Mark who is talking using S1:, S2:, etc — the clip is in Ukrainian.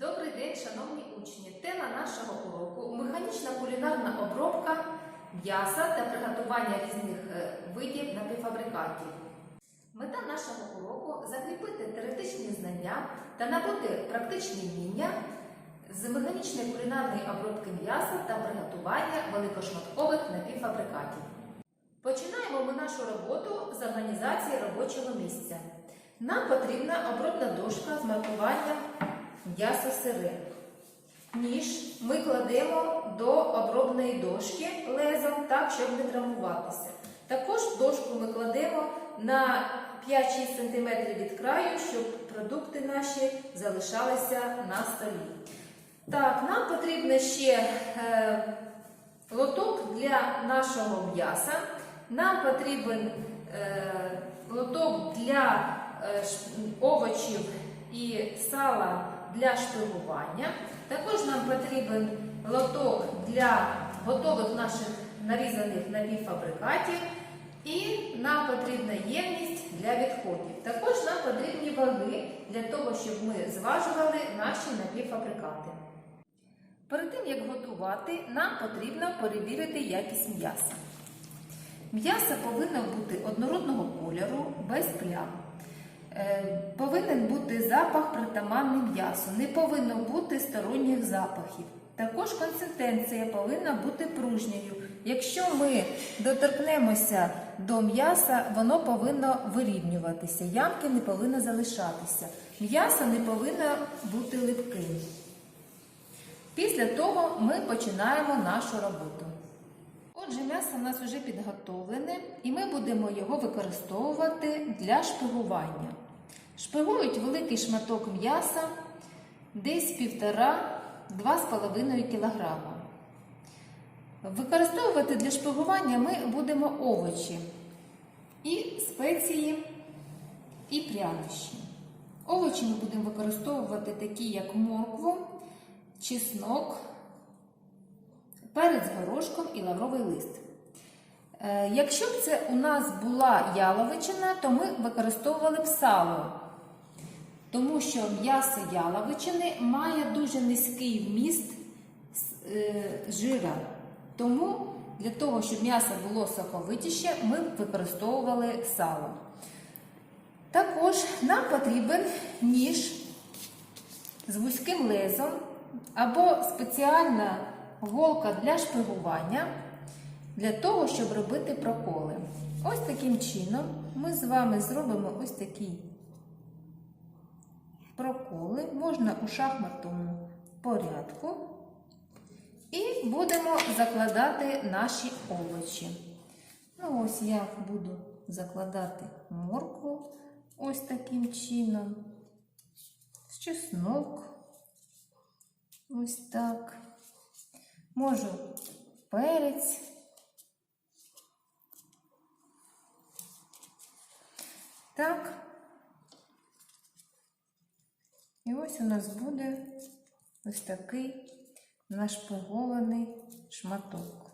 S1: Добрий день, шановні учні! Тема нашого уроку механічна кулінарна обробка м'яса та приготування різних е, видів напівфабрикатів. Мета нашого уроку закріпити теоретичні знання та набути практичні вміння з механічної кулінарної обробки м'яса та приготування великошматкових напівфабрикатів. Починаємо ми нашу роботу з організації робочого місця. Нам потрібна обробна дошка з маркуванням м'ясо сире. Ніж ми кладемо до обробної дошки лезом так, щоб не травмуватися. Також дошку ми кладемо на 5-6 см від краю, щоб продукти наші залишалися на столі. Так, нам потрібно ще е, лоток для нашого м'яса. Нам потрібен е, лоток для е, овочів і сала для шпигування. Також нам потрібен лоток для готових наших нарізаних напівфабрикатів. І нам потрібна ємність для відходів. Також нам потрібні ваги для того, щоб ми зважували наші напівфабрикати. Перед тим як готувати, нам потрібно перевірити якість м'яса. М'ясо повинно бути однородного кольору, без плям. Повинен бути запах притаманний м'ясу, не повинно бути сторонніх запахів. Також консистенція повинна бути пружньою. Якщо ми доторкнемося до м'яса, воно повинно вирівнюватися, ямки не повинно залишатися. М'ясо не повинно бути липким. Після того ми починаємо нашу роботу. Отже, м'ясо у нас вже підготовлене, і ми будемо його використовувати для шпигування. Шпигують великий шматок м'яса, десь 1,5-2,5 кг. Використовувати для шпигування ми будемо овочі і спеції, і прянощі. Овочі ми будемо використовувати такі, як моркву, чеснок, перець горошком і лавровий лист. Е, Якщо б це у нас була яловичина, то ми використовували б сало, тому що м'ясо яловичини має дуже низький вміст е, жира. Тому для того, щоб м'ясо було соковитіше, ми використовували сало. Також нам потрібен ніж з вузьким лезом або спеціальна голка для шпигування для того, щоб робити проколи. Ось таким чином ми з вами зробимо ось такі проколи, можна у шахматному порядку. І будемо закладати наші овочі. Ну, ось я буду закладати моркву ось таким чином, чеснок. Ось так. Можу перець. Так. І ось у нас буде ось такий нашпигований шматок.